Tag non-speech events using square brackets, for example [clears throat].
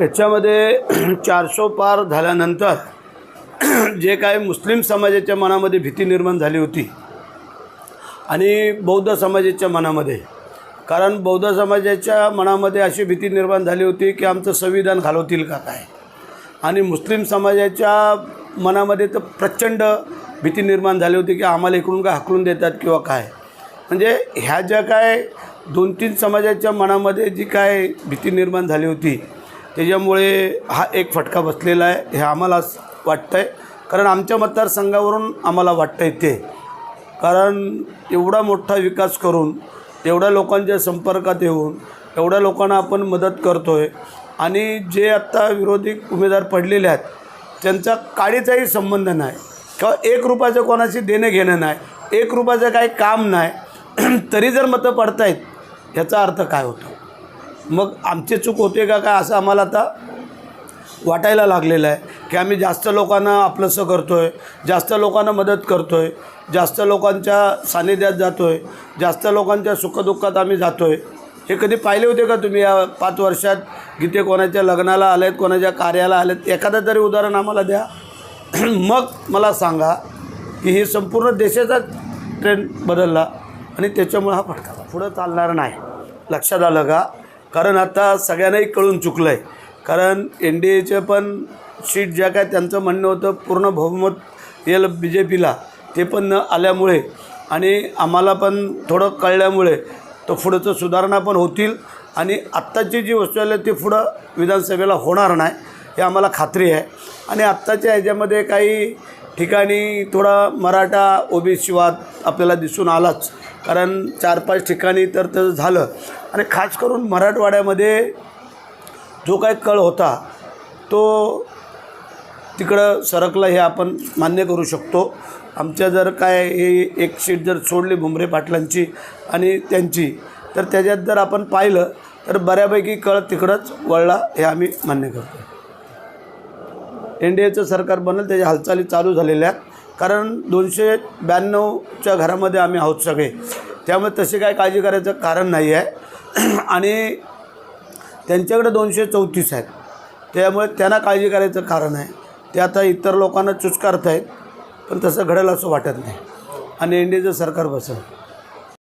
याच्यामध्ये [clears throat] चारशे पार झाल्यानंतर [clears throat] जे काय मुस्लिम समाजाच्या मनामध्ये भीती निर्माण झाली होती आणि बौद्ध समाजाच्या मनामध्ये. कारण बौद्ध समाजाच्या मनामध्ये अशी भीती निर्माण झाली होती की आमचं संविधान घालवतील का काय? आणि मुस्लिम समाजाच्या मनामध्ये तर प्रचंड भीती निर्माण झाली होती की आम्हाला इकडून काय हकलून देतात किंवा काय? म्हणजे ह्या ज्या काय दोन तीन समाजाच्या मनामध्ये जी काय भीती निर्माण झाली होती त्याच्यामुळे हा एक फटका बसलेला आहे. हे आम्हाला वाटतं आहे कारण आमच्या मतदारसंघावरून आम्हाला वाटतं आहे ते. कारण एवढा मोठा विकास करून एवढ्या लोकांच्या संपर्कात येऊन एवढ्या लोकांना आपण मदत करतो आहे आणि जे आत्ता विरोधी उमेदवार पडलेले आहेत त्यांचा काडीचाही संबंध नाही. किंवा एक रुपयाचं कोणाशी देणं घेणं नाही. एक रुपयाचं काही काम नाही. [clears throat] तरी जर मतं पडतायत याचा अर्थ काय होतो? मग आमची चूक होते का काय असं आम्हाला आता वाटायला लागलेलं आहे की आम्ही जास्त लोकांना आपलंसं करतो आहे जास्त लोकांना मदत करतो आहे जास्त लोकांच्या सानिध्यात जातो आहे जास्त लोकांच्या सुखदुःखात आम्ही जातो आहे हे कधी पाहिले होते का तुम्ही या पाच वर्षात गीते कोणाच्या लग्नाला आलेत कोणाच्या कार्याला आलेत? एखादं तरी उदाहरण आम्हाला द्या. [clears throat] मग मला सांगा की हे संपूर्ण देशाचा ट्रेंड बदलला आणि त्याच्यामुळे हा फटका पुढं चालणार नाही. लक्षात आलं का? कारण आता सगळ्यांनाही कळून चुकलं आहे कारण एन डी एचे पण सीट ज्या काय त्यांचं म्हणणं होतं पूर्ण बहुमत येईल बी जे पीला ते पण न आल्यामुळे आणि आम्हाला पण थोडं कळल्यामुळे तो पुढचं सुधारणा पण होतील आणि आत्ताची जी वस्तू आली ती पुढं विधानसभेला होणार नाही हे आम्हाला खात्री आहे. आणि आत्ताच्या ह्याच्यामध्ये काही ठिकाणी थोडा मराठा ओबीसीवाद आपल्याला दिसून आलाच. कारण चार पाच ठिकाणी तर तसं झालं. आणि खास करून मराठवाड्यामध्ये जो काय कळ होता तो तिकडं सरकला हे आपण मान्य करू शकतो. आमच्या जर काय हे एक सीट जर सोडली भुमरे पाटलांची आणि त्यांची तर त्याच्यात जर आपण पाहिलं तर बऱ्यापैकी कळ तिकडंच वळला हे आम्ही मान्य करतो. एन डी एचं सरकार बनेल त्याच्या हालचाली चालू झालेल्या आहेत. कारण दोनशे ब्याण्णवच्या घरामध्ये आम्ही आहोत सगळे. त्यामुळे तसे काय काळजी करायचं कारण नाही आहे [clears throat] आणि त्यांच्याकडे दोनशे चौतीस आहेत. त्यामुळे त्यांना काळजी करायचं कारण आहे. ते आता इतर लोकांना चुचकारत आहेत पण तसं घडेल असं वाटत नाही. आणि एन डी एचं सरकार बसेल.